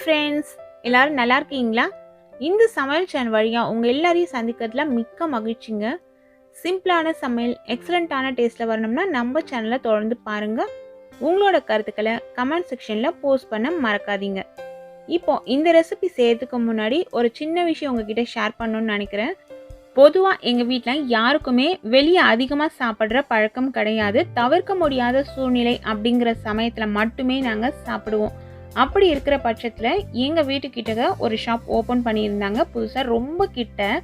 Friends எல்லோரும் நல்லா இருக்கீங்களா? இந்த சமையல் சேனல் வழியாக உங்கள் எல்லாரையும் சந்திக்கிறதுல மிக்க மகிழ்ச்சிங்க. சிம்பிளான சமையல் எக்ஸலண்ட்டான டேஸ்ட்டில் வரணும்னா நம்ம சேனலை தொடர்ந்து பாருங்கள் உங்களோட கருத்துக்களை கமெண்ட் செக்ஷனில் போஸ்ட் பண்ண மறக்காதீங்க. இப்போ இந்த ரெசிபி செய்யறதுக்கு முன்னாடி ஒரு சின்ன விஷயம் உங்ககிட்ட ஷேர் பண்ணணும்னு நினைக்கிறேன். பொதுவாக எங்கள் வீட்டில் யாருக்குமே வெளியே அதிகமாக சாப்பிட்ற பழக்கம் கிடையாது. தவிர்க்க முடியாத சூழ்நிலை அப்படிங்கிற சமயத்தில் மட்டுமே நாங்கள் சாப்பிடுவோம். அப்படி இருக்கிற பட்சத்தில் எங்கள் வீட்டுக்கிட்ட ஒரு ஷாப் ஓப்பன் பண்ணியிருந்தாங்க. புதுசாக ரொம்ப கிட்ட.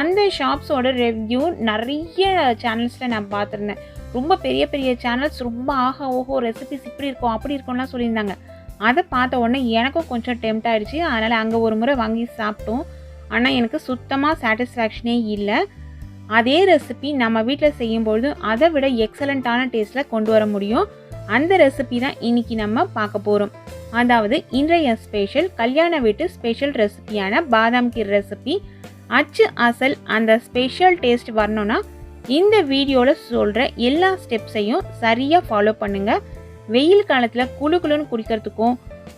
அந்த ஷாப்ஸோட ரெவ்யூ நிறைய சேனல்ஸில் நான் பார்த்துருந்தேன். ரொம்ப பெரிய பெரிய சேனல்ஸ் ரொம்ப ஆஹா ஓஹோ ரெசிபிஸ் இப்படி இருக்கும் அப்படி இருக்கும்லாம் சொல்லியிருந்தாங்க. அதை பார்த்த உடனே எனக்கும் கொஞ்சம் டெம்ட் ஆகிடுச்சு அதனால் அங்கே ஒரு முறை வாங்கி சாப்பிட்டோம். ஆனால் எனக்கு சுத்தமாக சாட்டிஸ்ஃபேக்ஷனே இல்லை. அதே ரெசிபி நம்ம வீட்டில் செய்யும்பொழுது அதை விட எக்ஸலண்ட்டான டேஸ்ட்டில் கொண்டு வர முடியும். அந்த ரெசிபி தான் இன்னைக்கு நம்ம பார்க்க போகிறோம் அதாவது இன்றைய ஸ்பெஷல் கல்யாண வீட்டு ஸ்பெஷல் ரெசிபியான பாதாம் கீர் ரெசிபி அச்சு அசல் அந்த ஸ்பெஷல் டேஸ்ட் வரணும்னா இந்த வீடியோவில் சொல்கிற எல்லா ஸ்டெப்ஸையும் சரியாக ஃபாலோ பண்ணுங்கள் வெயில் காலத்தில் குளு குழுன்னு குடிக்கிறதுக்கும்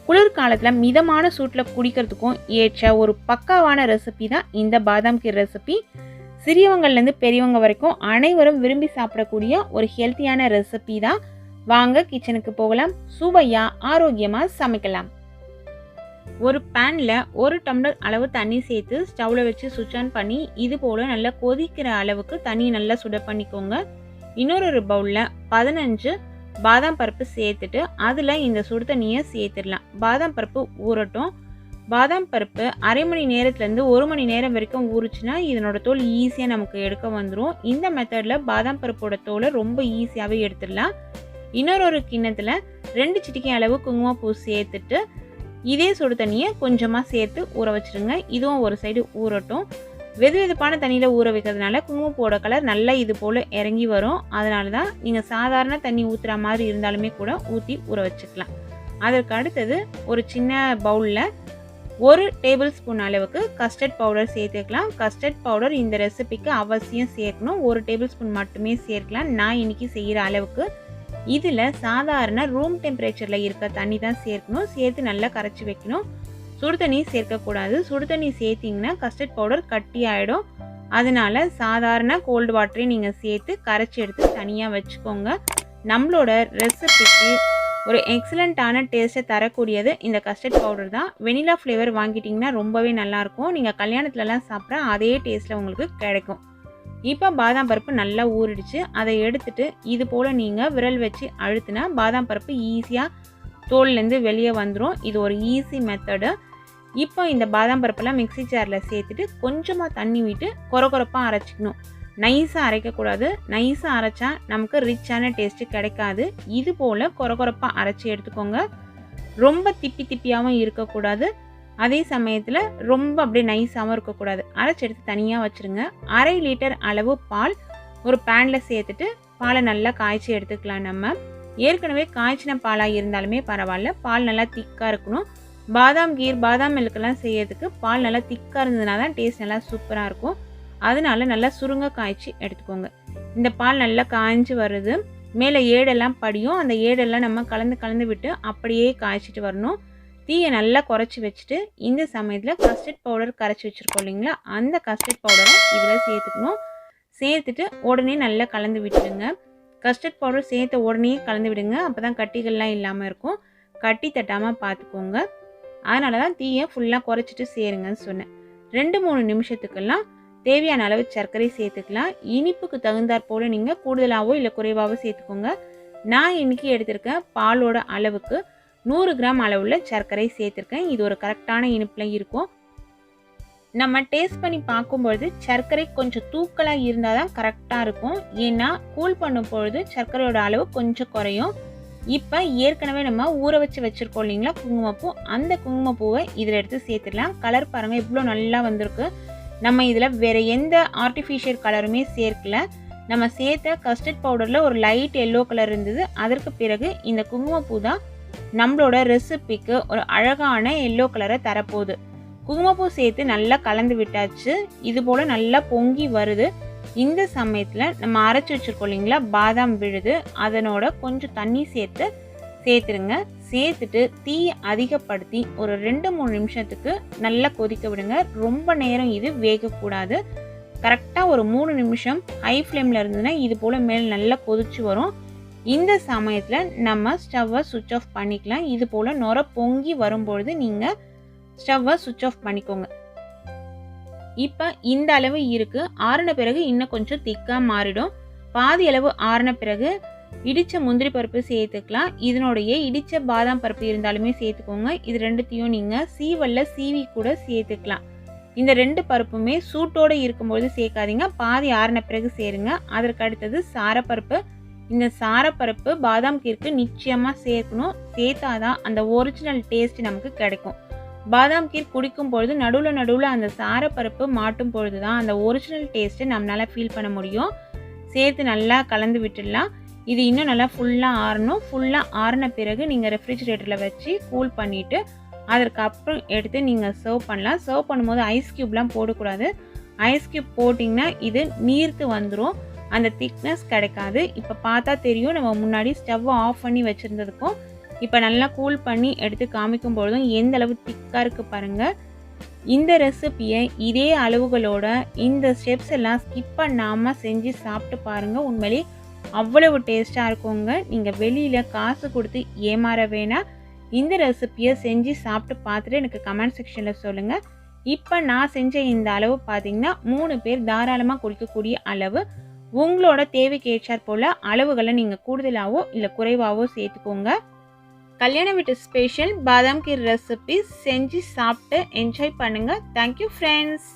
குளிர் காலத்தில் மிதமான சூட்டில் குடிக்கிறதுக்கும் ஏற்ற ஒரு பக்காவான ரெசிபி தான் இந்த பாதாம் கீர் ரெசிபி சிறியவங்கள்லேருந்து பெரியவங்க வரைக்கும் அனைவரும் விரும்பி சாப்பிடக்கூடிய ஒரு ஹெல்த்தியான ரெசிபி தான் வாங்க கிச்சனுக்கு போகலாம். சுவையாக ஆரோக்கியமாக சமைக்கலாம். ஒரு பேனில் ஒரு டம்ளர் அளவு தண்ணி சேர்த்து ஸ்டவ்வில் வச்சு சுவிட்ச் ஆன் பண்ணி இது போல் நல்லா கொதிக்கிற அளவுக்கு தண்ணி நல்லா சுட பண்ணிக்கோங்க. இன்னொரு ஒரு பவுலில் பதினஞ்சு பாதாம் பருப்பு சேர்த்துட்டு அதில் இந்த சுடு தண்ணியை சேர்த்துடலாம். பாதாம் பருப்பு ஊறட்டும். பாதாம் பருப்பு அரை மணி நேரத்துலேருந்து ஒரு மணி நேரம் வரைக்கும் ஊறுச்சுன்னா இதனோட தோல் ஈஸியாக நமக்கு எடுக்க வந்துடும் இந்த மெத்தடில் பாதாம் பருப்போட தோலை ரொம்ப ஈஸியாகவே எடுத்துடலாம். இன்னொரு ஒரு கிண்ணத்தில் ரெண்டு சிட்டிக்கை அளவு குங்குமப்பூ சேர்த்துட்டு இதே சுடு தண்ணியை கொஞ்சமாக சேர்த்து ஊற வச்சுருங்க. இதுவும் ஒரு சைடு ஊறட்டும். வெது வெதுப்பான தண்ணியில் ஊற வைக்கிறதுனால குங்குமப்பூவோட கலர் நல்லா இது போல் இறங்கி வரும். அதனால தான் நீங்கள் சாதாரண தண்ணி ஊற்றுற மாதிரி இருந்தாலுமே கூட ஊற்றி ஊற வச்சுக்கலாம். அதற்கு அடுத்தது ஒரு சின்ன பவுலில் ஒரு டேபிள் ஸ்பூன் அளவுக்கு கஸ்டர்ட் பவுடர் சேர்த்துக்கலாம். கஸ்டர்ட் பவுடர் இந்த ரெசிபிக்கு அவசியம் சேர்க்கணும். ஒரு டேபிள் ஸ்பூன் மட்டுமே சேர்க்கலாம். நான் இன்றைக்கி செய்கிற அளவுக்கு இதில் சாதாரண ரூம் டெம்பரேச்சரில் இருக்க தண்ணி தான் சேர்க்கணும். சேர்த்து நல்லா கரைச்சி வைக்கணும். சுடு தண்ணி சேர்க்கக்கூடாது சுடு தண்ணி சேர்த்திங்கன்னா கஸ்டர்ட் பவுடர் கட்டி ஆகிடும் அதனால் சாதாரண கோல்டு வாட்டரையும் நீங்கள் சேர்த்து கரைச்சி எடுத்து தனியாக வச்சுக்கோங்க. நம்மளோட ரெசிபிக்கு ஒரு எக்ஸலண்ட்டான டேஸ்ட்டை தரக்கூடியது இந்த கஸ்டர்ட் பவுடர் தான். வெனிலா ஃப்ளேவர் வாங்கிட்டிங்கன்னா ரொம்பவே நல்லாயிருக்கும் நீங்கள் கல்யாணத்துலலாம் சாப்பிட்ற அதே டேஸ்ட்டில் உங்களுக்கு கிடைக்கும். இப்போ பாதாம் பருப்பு நல்லா ஊறிடுச்சு. அதை எடுத்துட்டு இது போல் நீங்கள் விரல் வச்சு அழுத்தினா பாதாம் பருப்பு ஈஸியாக தோல்லேருந்து வெளியே வந்துடும் இது ஒரு ஈஸி மெத்தடு இப்போ இந்த பாதாம் பருப்பெல்லாம் மிக்சி ஜாரில் சேர்த்துட்டு கொஞ்சமாக தண்ணி விட்டு கொர கொரப்பாக அரைச்சிக்கணும் நைஸாக அரைக்கக்கூடாது. நைஸாக அரைச்சா நமக்கு ரிச்சான டேஸ்ட்டு கிடைக்காது. இது போல் கொர கொரப்பாக அரைச்சி எடுத்துக்கோங்க. ரொம்ப திப்பி திப்பியாகவும் இருக்கக்கூடாது. அதே சமயத்தில் ரொம்ப அப்படியே நைஸாகவும் இருக்கக்கூடாது. அரைச்சி எடுத்து தனியாக வச்சுருங்க. அரை லிட்டர் அளவு பால் ஒரு பேனில் சேர்த்துட்டு பாலை நல்லா காய்ச்சி எடுத்துக்கலாம் நம்ம. ஏற்கனவே காய்ச்சின பாலாக இருந்தாலுமே பரவாயில்ல. பால் நல்லா திக்காக இருக்கணும். பாதாம் கீர் பாதாம் மில்கெல்லாம் செய்யறதுக்கு பால் நல்லா திக்காக இருந்ததுனா தான் டேஸ்ட் நல்லா சூப்பராக இருக்கும். அதனால நல்லா சுருங்க காய்ச்சி எடுத்துக்கோங்க. இந்த பால் நல்லா காய்ஞ்சி வருது. மேலே ஏடெல்லாம் படியும். அந்த ஏடெல்லாம் நம்ம கலந்து கலந்து விட்டு அப்படியே காய்ச்சிட்டு வரணும். தீயை நல்லா குறைச்சி வச்சுட்டு இந்த சமயத்தில் கஸ்டர்ட் பவுடர் கரைச்சி வச்சுருக்கோம் இல்லைங்களா? அந்த கஸ்டர்ட் பவுடரை இதில் சேர்த்துக்கணும். சேர்த்துட்டு உடனே நல்லா கலந்து விட்டுடுங்க. கஸ்டர்ட் பவுடர் சேர்த்த உடனே கலந்து விடுங்க. அப்போ தான் கட்டிகள்லாம் இல்லாமல் இருக்கும். கட்டி தட்டாமல் பார்த்துக்கோங்க அதனால தான் தீயை ஃபுல்லாக குறைச்சிட்டு சேருங்கன்னு சொன்னேன். ரெண்டு மூணு நிமிஷத்துக்கெல்லாம் தேவையான அளவு சர்க்கரை சேர்த்துக்கலாம். இனிப்புக்கு தகுந்தாற் போல் நீங்கள் கூடுதலாகவோ இல்லை குறைவாகவோ சேர்த்துக்கோங்க. நான் இன்றைக்கி எடுத்திருக்கேன் பாலோட அளவுக்கு நூறு கிராம் அளவுள்ள சர்க்கரை சேர்த்துருக்கேன். இது ஒரு கரெக்டான இனிப்பில் இருக்கும். நம்ம டேஸ்ட் பண்ணி பார்க்கும்பொழுது சர்க்கரை கொஞ்சம் தூக்கலாக இருந்தால் தான் கரெக்டாக இருக்கும். ஏன்னா கூல் பண்ணும் பொழுது சர்க்கரையோட அளவு கொஞ்சம் குறையும். இப்போ ஏற்கனவே நம்ம ஊற வச்சு வச்சுருக்கோம் இல்லைங்களா குங்குமப்பூ. அந்த குங்குமப்பூவை இதில் எடுத்து சேர்த்துடலாம். கலர் பாருங்கள் இவ்வளோ நல்லா வந்திருக்கு. நம்ம இதில் வேறு எந்த ஆர்டிஃபிஷியல் கலருமே சேர்க்கல. நம்ம சேர்த்த கஸ்டர்ட் பவுடரில் ஒரு லைட் எல்லோ கலர் இருந்தது. அதற்கு பிறகு இந்த குங்குமப்பூ தான் நம்மளோட ரெசிபிக்கு ஒரு அழகான எல்லோ கலரை தரப்போகுது. குங்குமப்பூ சேர்த்து நல்லா கலந்து விட்டாச்சு. இது போல் நல்லா பொங்கி வருது. இந்த சமயத்தில் நம்ம அரைச்சி வச்சுருக்கோம் இல்லைங்களா பாதாம் விழுது. அதனோட கொஞ்சம் தண்ணி சேர்த்து சேர்த்துருங்க. சேர்த்துட்டு தீயை அதிகப்படுத்தி ஒரு ரெண்டு மூணு நிமிஷத்துக்கு நல்லா கொதிக்க விடுங்க. ரொம்ப நேரம் இது வேகக்கூடாது. கரெக்டாக ஒரு மூணு நிமிஷம் ஹை ஃப்ளேமில் இருந்ததுன்னா இது போல் மேல் நல்லா கொதிச்சு வரும். இந்த சமயத்தில் நம்ம ஸ்டவ்வை சுவிட்ச் ஆஃப் பண்ணிக்கலாம். இது போல் நுர பொங்கி வரும்பொழுது நீங்கள் ஸ்டவ்வை சுவிட்ச் ஆஃப் பண்ணிக்கோங்க. இப்போ இந்த அளவு இருக்குது ஆறின பிறகு இன்னும் கொஞ்சம் திக்காக மாறிடும். பாதி அளவு ஆறின பிறகு இடித்த முந்திரி பருப்பு சேர்த்துக்கலாம். இதனுடைய இடித்த பாதாம் பருப்பு இருந்தாலுமே சேர்த்துக்கோங்க. இது ரெண்டுத்தையும் நீங்கள் சீவல்ல சீவி கூட சேர்த்துக்கலாம். இந்த ரெண்டு பருப்புமே சூட்டோடு இருக்கும்போது சேர்க்காதீங்க. பாதி ஆறின பிறகு சேருங்க. அதற்கு அடுத்தது சாரப்பருப்பு. இந்த சாரப்பருப்பு பாதாம் கீருக்கு நிச்சயமாக சேர்க்கணும். சேர்த்தாதான் அந்த ஒரிஜினல் டேஸ்ட் நமக்கு கிடைக்கும். பாதாம் கீர் குடிக்கும் பொழுது நடுவில் நடுவில் அந்த சாரப்பருப்பு மாட்டும் பொழுது தான் அந்த ஒரிஜினல் டேஸ்ட்டை நம்மளால் ஃபீல் பண்ண முடியும். சேர்த்து நல்லா கலந்து விட்டுடலாம். இது இன்னும் நல்லா ஃபுல்லாக ஆறணும். ஃபுல்லாக ஆறின பிறகு நீங்கள் ரெஃப்ரிஜிரேட்டரில் வச்சு கூல் பண்ணிவிட்டு அதற்கப்புறம் எடுத்து நீங்கள் சர்வ் பண்ணலாம். சர்வ் பண்ணும்போது ஐஸ் க்யூப்லாம் போடக்கூடாது. ஐஸ் க்யூப் போட்டிங்கன்னா இது நீர்த்து வந்துடும் அந்த திக்னஸ் கிடைக்காது. இப்போ பார்த்தா தெரியும். நம்ம முன்னாடி ஸ்டவ்வை ஆஃப் பண்ணி வச்சுருந்ததுக்கும் இப்போ நல்லா கூல் பண்ணி எடுத்து காமிக்கும் பொழுதும் எந்த அளவு திக்காக இருக்குது பாருங்கள் இந்த ரெசிப்பியை இதே அளவுகளோட இந்த ஸ்டெப்ஸ் எல்லாம் ஸ்கிப் பண்ணாமல் செஞ்சு சாப்பிட்டு பாருங்கள் உண்மையிலே அவ்வளவு டேஸ்ட்டாக இருக்குங்க. நீங்கள் வெளியில் காசு கொடுத்து ஏமாற வேணாம் இந்த ரெசிப்பியை செஞ்சு சாப்பிட்டு பார்த்துட்டு எனக்கு கமெண்ட் செக்ஷனில் சொல்லுங்கள் இப்போ நான் செஞ்ச இந்த அளவு பார்த்தீங்கன்னா மூணு பேர் தாராளமாக குடிக்கக்கூடிய அளவு உங்களோட தேவைக்கு ஏற்றாற் போல் அளவுகளை நீங்கள் கூடுதலாகவோ இல்லை குறைவாகவோ சேர்த்துக்கோங்க. கல்யாண வீட்டு ஸ்பெஷல் பாதாம் கீர் ரெசிபி செஞ்சு சாப்பிட்டு என்ஜாய் பண்ணுங்கள் தேங்க்யூ ஃப்ரெண்ட்ஸ்